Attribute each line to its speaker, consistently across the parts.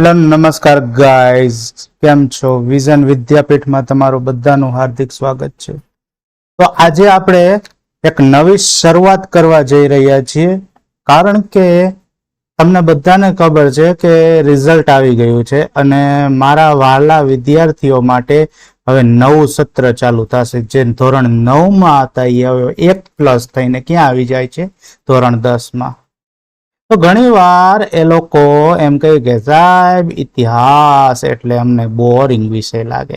Speaker 1: Hello, નમસ્કાર guys. કેમ છો? વિઝન વિદ્યાપીઠમાં તમારું બધાનું હાર્દિક સ્વાગત છે. તો આજે આપણે એક નવી શરૂઆત કરવા જઈ રહ્યા છીએ. કારણ કે તમને બધાને ખબર છે કે રિઝલ્ટ આવી ગયું છે અને મારા વાલા વિદ્યાર્થીઓ માટે હવે નવું સત્ર ચાલુ થશે. જે ધોરણ નવમાં હતા, એ હવે એક પ્લસ થઈને ક્યાં આવી જાય છે? ધોરણ દસમાં. તો ઘણીવાર એ લોકો એમ કહે કે, સાહેબ, ઇતિહાસ એટલે અમને બોરિંગ વિષય લાગે.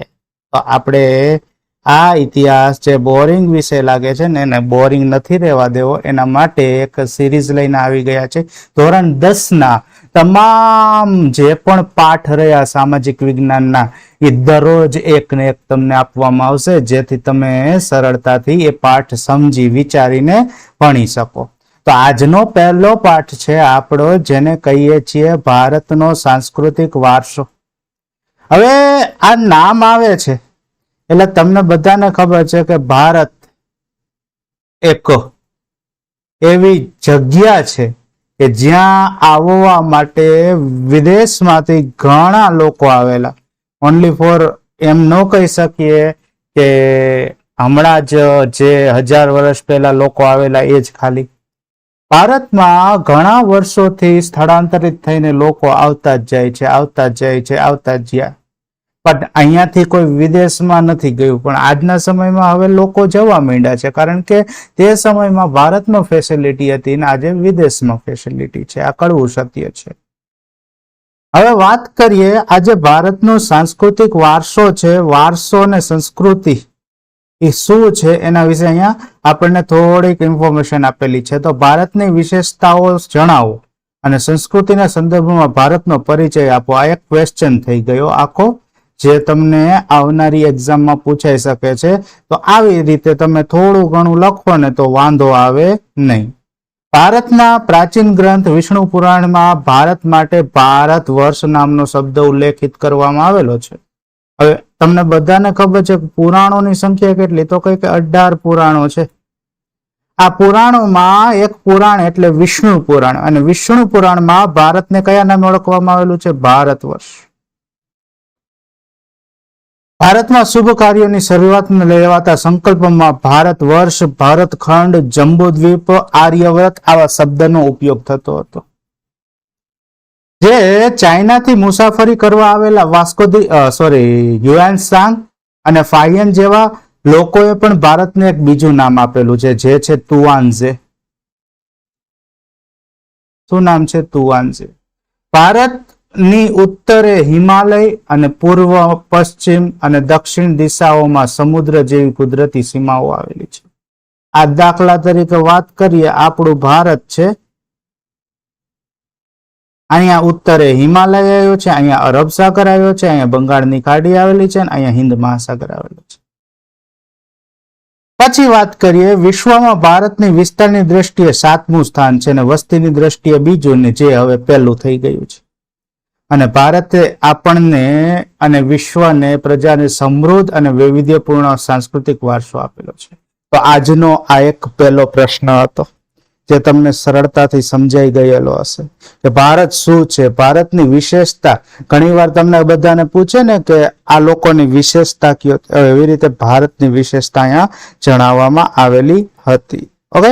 Speaker 1: તો આપણે આ ઇતિહાસ જે બોરિંગ વિષય લાગે છે ને, એને બોરિંગ નથી રહેવા દેવો. એના માટે એક સિરીઝ લઈને આવી ગયા છે. ધોરણ દસના તમામ જે પણ પાઠ રહ્યા સામાજિક વિજ્ઞાનના, એ દરરોજ એક ને એક તમને આપવામાં આવશે. જેથી તમે સરળતાથી એ પાઠ સમજી વિચારીને ભણી શકો. તો આજનો પહેલો પાઠ છે આપણો, જેને કહીએ છીએ ભારતનો સાંસ્કૃતિક વારસો. હવે આ નામ આવે છે, એટલે તમને બધાને ખબર છે કે ભારત એક એવી જગ્યા છે કે જ્યાં આવવા માટે વિદેશમાંથી ઘણા લોકો આવેલા. ઓનલી ફોર એમ ન કહી શકીએ કે હમણાં જ જે હજાર વર્ષ પહેલા લોકો આવેલા, એ જ ખાલી. ભારતમાં ઘણા વર્ષોથી સ્થળાંતરિત થઈને લોકો આવતા જ જાય છે, આવતા જ જાય છે, આવતા જ ગયા પણ અહીંયાથી કોઈ વિદેશમાં નથી ગયું. પણ આજના સમયમાં હવે લોકો જવા માંડ્યા છે. કારણ કે તે સમયમાં ભારતમાં ફેસિલિટી હતી ને આજે વિદેશમાં ફેસિલિટી છે. આ કડવું સત્ય છે. હવે વાત કરીએ, આજે ભારતનો સાંસ્કૃતિક વારસો છે. વારસો અને સંસ્કૃતિ એ શું છે એના વિશે અહીંયા આપણને થોડીક ઇન્ફોર્મેશન આપેલી છે. તો ભારતની વિશેષતાઓ જણાવો અને સંસ્કૃતિના સંદર્ભમાં ભારતનો પરિચય આપો. આ એક ક્વેશ્ચન થઈ ગયો આખો, જે તમને આવનારી એક્ઝામમાં પૂછાઈ શકે છે. તો આવી રીતે તમે થોડું ઘણું લખો ને તો વાંધો આવે નહીં. ભારતના પ્રાચીન ગ્રંથ વિષ્ણુ પુરાણમાં ભારત માટે ભારત વર્ષ નામનો શબ્દ ઉલ્લેખિત કરવામાં આવેલો છે. હવે તમને બધાને ખબર છે પુરાણોની સંખ્યા કેટલી? તો કઈ અઢાર પુરાણો છે. આ પુરાણોમાં એક પુરાણ એટલે વિષ્ણુ પુરાણ. અને વિષ્ણુ પુરાણમાં ભારતને કયા નામે ઓળખવામાં આવેલું છે? ભારત વર્ષ. ભારતમાં શુભ કાર્યોની શરૂઆતમાં લેવાતા સંકલ્પમાં ભારત વર્ષ, ભારતખંડ, જંબુદ્વીપ, આર્યવ્રત આવા શબ્દનો ઉપયોગ થતો હતો. જે ચાઇનાથી મુસાફરી કરવા આવેલા વાસ્કો સોરી યુએન સાંગ અને ફાયન જેવા લોકોએ પણ ભારતને એક બીજું નામ આપેલું છે, જે છે તુવાનઝે શું નામ છે તુવાનઝે ભારતની ઉત્તરે હિમાલય અને પૂર્વ, પશ્ચિમ અને દક્ષિણ દિશાઓમાં સમુદ્ર જેવી કુદરતી સીમાઓ આવેલી છે. આ દાખલા તરીકે વાત કરીએ, આપણું ભારત છે અહીંયા ઉત્તરે હિમાલય આવ્યો છે, અહીંયા અરબ સાગર આવ્યો છે, અહીંયા બંગાળની ખાડી આવેલી છે અહીંયા હિન્દ મહાસાગર આવેલો છે. પછી વાત કરીએ વિશ્વમાં ભારતની વિસ્તારની દ્રષ્ટિએ સાતમું સ્થાન છે અને વસ્તીની દ્રષ્ટિએ બીજું ને જે હવે પહેલું થઈ ગયું છે. અને ભારતે આપણને અને વિશ્વને પ્રજાને સમૃદ્ધ અને વૈવિધ્યપૂર્ણ સાંસ્કૃતિક વારસો આપેલો છે. તો આજનો આ એક પહેલો પ્રશ્ન હતો. જે તમને સરળતાથી સમજાઈ ગયેલો હશે. કે ભારત શું છે? ભારતની વિશેષતા. ઘણીવાર તમને બધાને પૂછે ને કે આ લોકોની વિશેષતા કયો એવી રીતે ભારતની વિશેષતા અહીંયા જણાવવામાં આવેલી હતી. ઓકે